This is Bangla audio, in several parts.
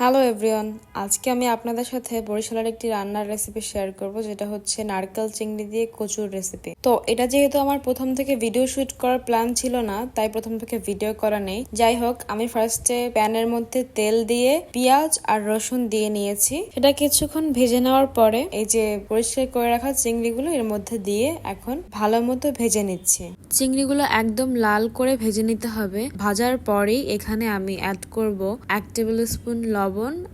হ্যালো এভরিওয়ান আজকে আমি আপনাদের সাথে বরিশালের একটি রান্নার রেসিপি শেয়ার করব, যেটা হচ্ছে নারকেল চিংড়ি দিয়ে কচুর রেসিপি তো এটা যেহেতু আমার প্রথম থেকে ভিডিও শুট করার প্ল্যান ছিল না, তাই প্রথম থেকে ভিডিও করা নেই। যাই হোক, আমি ফার্স্টে প্যানের মধ্যে তেল দিয়ে পেঁয়াজ আর রসুন দিয়ে নিয়েছি। সেটা কিছুক্ষণ ভেজে নেওয়ার পরে এই যে পরিষ্কার করে রাখা চিংড়িগুলো, এর মধ্যে দিয়ে এখন ভালো মতো ভেজে নিচ্ছি। চিংড়িগুলো একদম লাল করে ভেজে নিতে হবে। ভাজার পরেই এখানে আমি অ্যাড করব এক টেবিল স্পুন লবণ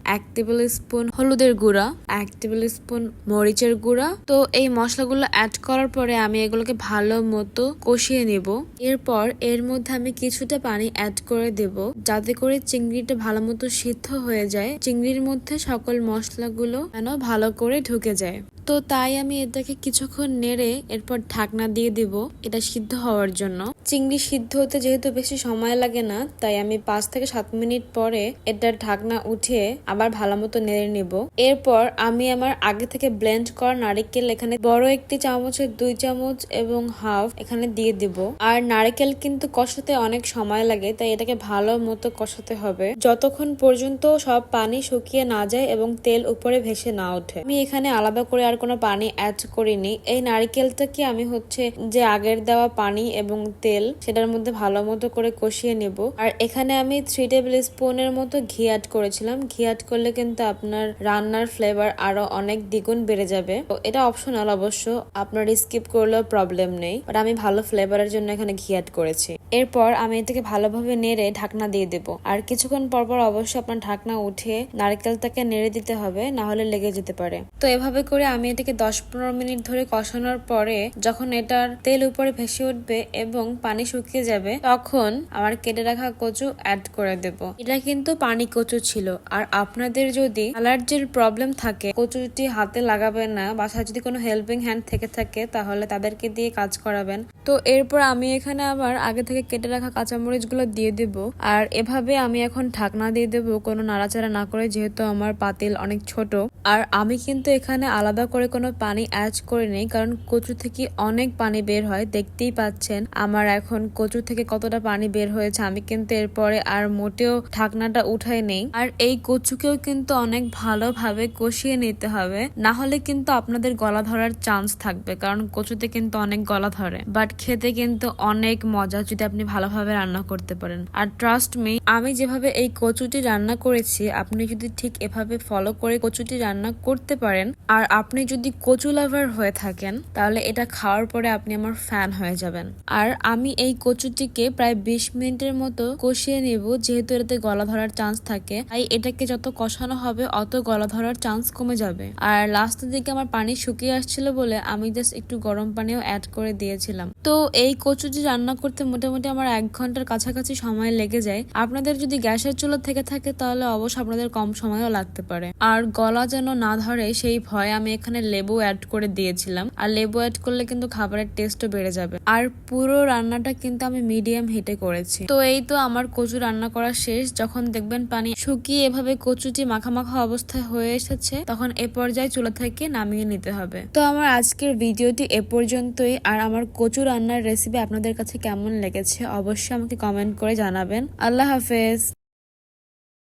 এক টেবিল স্পুন হলুদের গুঁড়া, এক টেবিল স্পুন মরিচের গুঁড়া। তো এই মশলাগুলো অ্যাড করার পরে আমি এগুলোকে ভালো মতো কষিয়ে নেব। এরপর এর মধ্যে আমি কিছুটা পানি অ্যাড করে দেব। যাতে করে চিংড়িটা ভালো মতো সিদ্ধ হয়ে যায়। চিংড়ির মধ্যে সকল মশলাগুলো যেন ভালো করে ঢুকে যায়। তো তাই আমি এটাকে কিছুক্ষণ নেড়ে এরপর ঢাকনা দিয়ে দেব। এটা সিদ্ধ হওয়ার জন্য। চিংড়ি সিদ্ধ হতে যেহেতু বেশি সময় লাগে না, তাই আমি পাঁচ থেকে সাত মিনিট পরে এটার ঢাকনা উঠিয়ে আবার ভালো মতো নেড়ে নেব। এরপর আমি আমার আগে থেকে ব্লেন্ড করা নারিকেল এখানে বড় একটি চামচের দুই চামচ এবং হাফ এখানে দিয়ে দেব। আর নারিকেল কিন্তু কষাতে অনেক সময় লাগে, তাই এটাকে ভালো মতো কষাতে হবে। যতক্ষণ পর্যন্ত সব পানি শুকিয়ে না যায় এবং তেল উপরে ভেসে না ওঠে। আমি এখানে আলাদা করে আর কোনো পানি অ্যাড করিনি। এই নারিকেলটাকে আমি হচ্ছে যে আগের দেওয়া পানি এবং তেল সেটার মধ্যে ভালো মতো করে কষিয়ে নেব। আর এখানে আমি থ্রি টেবিল স্পুনের মতো ঘি অ্যাড করেছিলাম। ঘি অ্যাড করলে কিন্তু আপনার রান্নার ফ্লেভার আরও অনেক দ্বিগুণ বেড়ে যাবে। তো এটা অপশনাল অবশ্য, আপনার স্কিপ করলেও প্রবলেম নেই। বাট আমি ভালো ফ্লেভারের জন্য এখানে ঘি অ্যাড করেছি। এরপর আমি এটাকে ভালোভাবে নেড়ে ঢাকনা দিয়ে দেব। আর কিছুক্ষণ পর পর অবশ্যই আপনার ঢাকনা উঠিয়ে নারকেলটাকে নেড়ে দিতে হবে, না হলে লেগে যেতে পারে। তো এভাবে করে আমি এটাকে দশ পনেরো মিনিট ধরে কষানোর পরে যখন এটার তেল উপরে ভেসে উঠবে এবং পানি শুকিয়ে যাবে, তখন আমার কেটে রাখা কচু অ্যাড করে দেব। এটা কিন্তু পানি কচু ছিল। আর আপনাদের যদি অ্যালার্জির প্রবলেম থাকে, কচুটি হাতে লাগাবেন না, বাসায় যদি কোনো হেল্পিং হ্যান্ড থেকে থাকে, তাহলে তাদেরকে দিয়ে কাজ করাবেন। তো এরপর আমি এখানে আবার আগে থেকে কেটে রাখা কাঁচামরিচগুলো দিয়ে দেব। আর এভাবে আমি এখন ঢাকনা দিয়ে দেব, কোনো নাড়াচাড়া না করে, যেহেতু আমার পাতিল অনেক ছোট। আর আমি কিন্তু এখানে আলাদা করে কোনো পানি অ্যাড করে নেই কারণ কচু থেকে অনেক পানি বের হয়, দেখতেই পাচ্ছেন। আমার এখন কচু থেকে কতটা পানি বের হয়েছে, আমি কিন্তু এরপরে আর মোটেও ঢাকনাটা উঠাই নেই আর এই কচুকেও কিন্তু অনেক ভালোভাবে কষিয়ে নিতে হবে, না হলে কিন্তু আপনাদের গলা ধরার চান্স থাকবে, কারণ কচুতে কিন্তু অনেক গলা ধরে। বাট খেতে কিন্তু অনেক মজা যদি আপনি ভালোভাবে রান্না করতে পারেন। আর ট্রাস্ট মি আমি যেভাবে এই কচুটি রান্না করেছি, আপনি যদি ঠিক এভাবে ফলো করে কচুটি রান্না করতে পারেন। আর আপনি যদি কচু লাভার হয়ে থাকেন, তাহলে এটা খাওয়ার পরে আপনি আমার ফ্যান হয়ে যাবেন। আর আমি এই কচুটিকে প্রায় বিশ মিনিটের মতো কষিয়ে নেব, যেহেতু এটাতে গলা ধরার চান্স থাকে। তাই এটাকে যত কষানো হবে, অত গলা ধরার চান্স কমে যাবে। আর লাস্টের দিকে আমার পানি শুকিয়ে আসছিল বলে আমি জাস্ট একটু গরম পানিও অ্যাড করে দিয়েছিলাম। তো এই কচুটি রান্না করতে মোটামুটি আমার এক ঘণ্টার কাছাকাছি সময় লেগে যায়। আপনাদের যদি গ্যাসের চুলো থেকে থাকে, তাহলে অবশ্য আপনাদের কম সময়ও লাগতে পারে। আর গলা না ধরে সেই ভয়ে আমি এখানে লেবু অ্যাড করে দিয়েছিলাম। আর লেবু অ্যাড করলে কিন্তু খাবারের টেস্টও বেড়ে যাবে। আর পুরো রান্নাটা কিন্তু আমি মিডিয়াম হিটে করেছি। তো এই তো আমার কচু রান্না করা শেষ। যখন দেখবেন পানি শুকিয়ে এভাবে কচুটি মাখা মাখা অবস্থায় হয়ে এসেছে, তখন এ পর্যায়ে চুলা থেকে নামিয়ে নিতে হবে। তো আমার আজকের ভিডিওটি এ পর্যন্তই। আর আমার কচু রান্নার রেসিপি আপনাদের কাছে কেমন লেগেছে অবশ্যই আমাকে কমেন্ট করে জানাবেন। আল্লাহ হাফেজ।